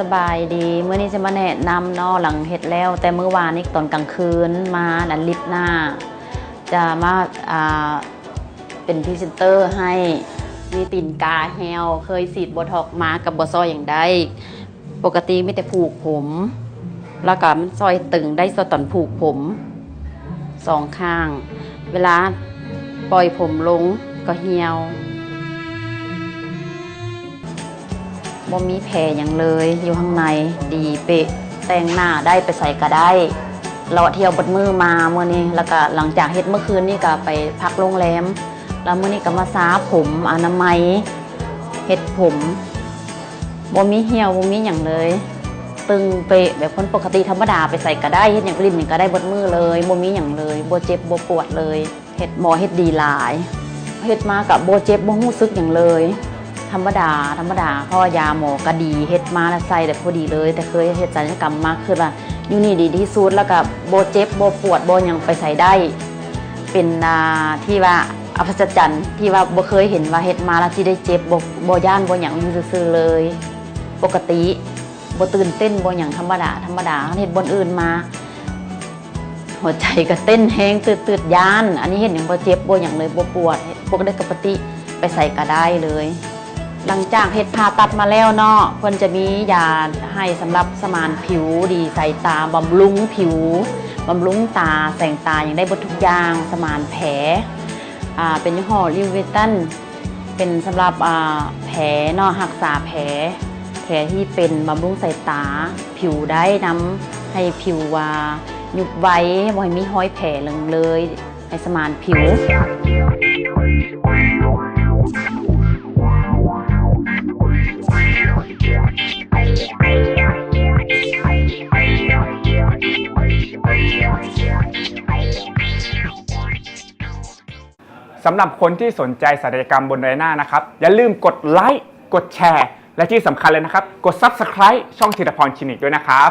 สบายดีเมื่อนี้จะมาแนะนำนาะหลังเฮ็ดแล้ว แต่เมื่อวานนี้ตอนกลางคืนมาดันลิปหน้า จะมาาเป็นพรีเซนเตอร์ให้มีตินกาแฮวเคยสีดบทอกมากับบอซอยอย่างใดปกติไม่แต่ผูกผม แล้วก็มันซอยตึงได้สตอนผูกผมสองข้าง เวลาปล่อยผมลงก็เหี่ยว บ่มีแผลอย่างเลย อยู่ข้างในดีเปะแต่งหน้าได้ไปใส่ก็ได้เราเที่ยวบดมือมาเมื่อนี้แล้วก็หลังจากเฮ็ดเมื่อคืนนี่ก็ไปพักโรงแรม แล้วเมื่อนี้ก็มาซาผมอนามัยเฮ็ดผมบ่มีเหี่ยวบ่มีอย่างเลย ตึงเปะแบบคนปกติธรรมดาไปใส่ก็ได้เฮ็ดอย่างอื่นนี่ก็ได้บดมือเลยบ่มีอย่างเลยบ่เจ็บบ่ปวดเลยเฮ็ดหมอเฮ็ดดีหลายเฮ็ดมากับบ่เจ็บบ่รู้สึกอย่างเลย ธรรมดา ธรรมดา เพราะว่ายาหมอก็ดีเฮ็ดมาแล้วใส่แต่พอดีเลย แต่เคยเฮ็ดศัลยกรรมมาคือว่าอยู่นี่ดีที่สุดแล้วก็บ่เจ็บโบปวดโบยังไปใส่ได้ เป็นอ่าที่ว่าอัศจรรย์ที่ว่าบ่เคยเห็นว่าเฮ็ดมาแล้วที่ได้เจ็บบ่บ่ย่านโบยังอยู่ซื่อเลย ปกติโบตื่นเต้นโบยังธรรมดา ธรรมดาเฮ็ดบนอื่นมา หัวใจก็เต้นแฮงตืดๆย่าน อันนี้เห็นอย่างโบเจ็บโบยังเลยโบปวดปกติปกติไปใส่ก็ได้เลย หลังจากเฮ็ดผ่าตัดมาแล้วเนาะเพิ่นจะมียาให้สำหรับสมานผิวดีใส่ตาบำรุงผิวบำรุงตาแสงตาอย่างได้บดทุกอย่างสมานแผลอ่าเป็นยี่ห้อลิเวตันเป็นสำหรับอ่าแผลเนาะรักษาแผล แผลที่เป็นบำรุงใส่ตา ผิวได้น้ำให้ผิวว่าหยุบไว้บ่ให้มีห้อยแผลเลยเลยให้สมานผิว สำหรับคนที่สนใจศัลยกรรมบนใบหน้านะครับ อย่าลืมกดไลค์ กดแชร์ และที่สำคัญเลยนะครับ กด Subscribe ช่องธีรพรคลินิกด้วยนะครับ